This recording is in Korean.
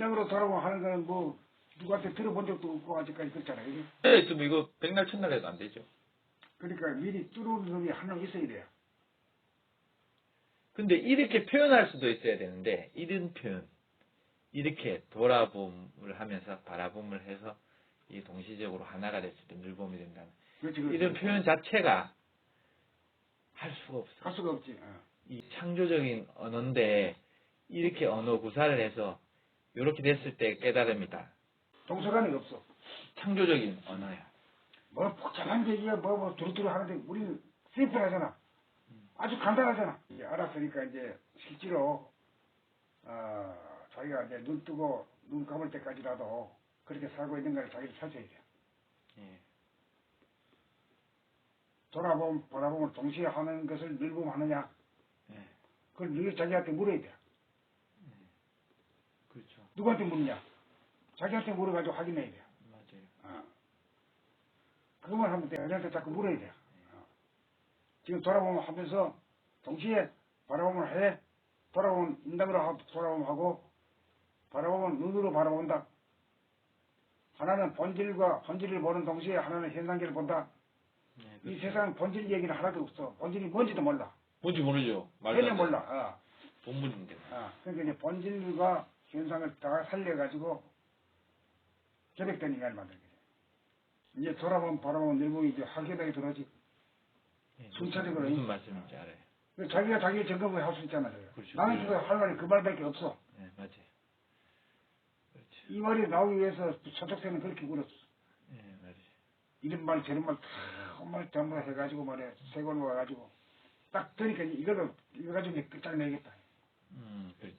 인당으로 돌아오고 하는 거는 뭐 누구한테 들어본 적도 없고 아직까지 그렇잖아요. 네, 좀 이거 백날 첫날 해도 안 되죠. 그러니까 미리 뚫은 놈이 한 명 있어야 돼요. 근데 이렇게 표현할 수도 있어야 되는데 이런 표현 이렇게 돌아봄을 하면서 바라봄을 해서 이 동시적으로 하나가 됐을 때 늘봄이 된다는 그렇지, 그렇지. 이런 표현 자체가 할 수가 없어. 할 수가 없지. 어. 이 창조적인 언어인데 이렇게 언어 구사를 해서 이렇게 됐을 때 깨달음이다. 동서간이 없어. 창조적인 언어야. 뭐 복잡한 얘기가 뭐, 뭐 두루두루 하는데 우리는 심플하잖아. 아주 간단하잖아. 이제 알았으니까 이제 실제로 어, 자기가 이제 눈 뜨고 눈 감을 때까지라도 그렇게 살고 있는가를 자기를 찾아야 돼. 예. 돌아봄, 바라봄을 동시에 하는 것을 늘봄하느냐 예. 그걸 늘 자기한테 물어야 돼. 누구한테 묻냐? 자기한테 물어가지고 확인해야 돼. 맞아요. 어. 그것만 하면 돼. 애들한테 자꾸 물어야 돼. 어. 지금 돌아보면 하면서 동시에 바라보면 해. 돌아보면 인당으로 하- 돌아보면 하고 바라보면 눈으로 바라본다. 하나는 본질과 본질을 보는 동시에 하나는 현상계를 본다. 예, 이 그렇죠. 세상 본질 얘기는 하나도 없어. 본질이 뭔지도 몰라. 뭔지 모르죠. 말도 전혀. 몰라. 어. 본문인데. 어. 그러니까 이제 본질과 현상을 다 살려가지고 결핵된 인간을 만들게 돼. 이제 돌아보면 바라보면 늘보이 이제 하계당에 들어오지. 예, 순차적으로 무슨 이- 말씀인지 알아요. 그 자기가 자기 점검을 할 수 있잖아. 요 그렇죠. 나는 네. 그거 할 말이 그 말밖에 없어. 예, 맞아요. 그렇죠. 이 말이 나오기 위해서 소속새는 그렇게 굴었어. 예, 맞아요. 이런 말 저런 말다한말 전부 다 해가지고 말해 세권 와가지고 딱 들으니까 이거도 이거 가지고 끝장내겠다. 음, 그렇지.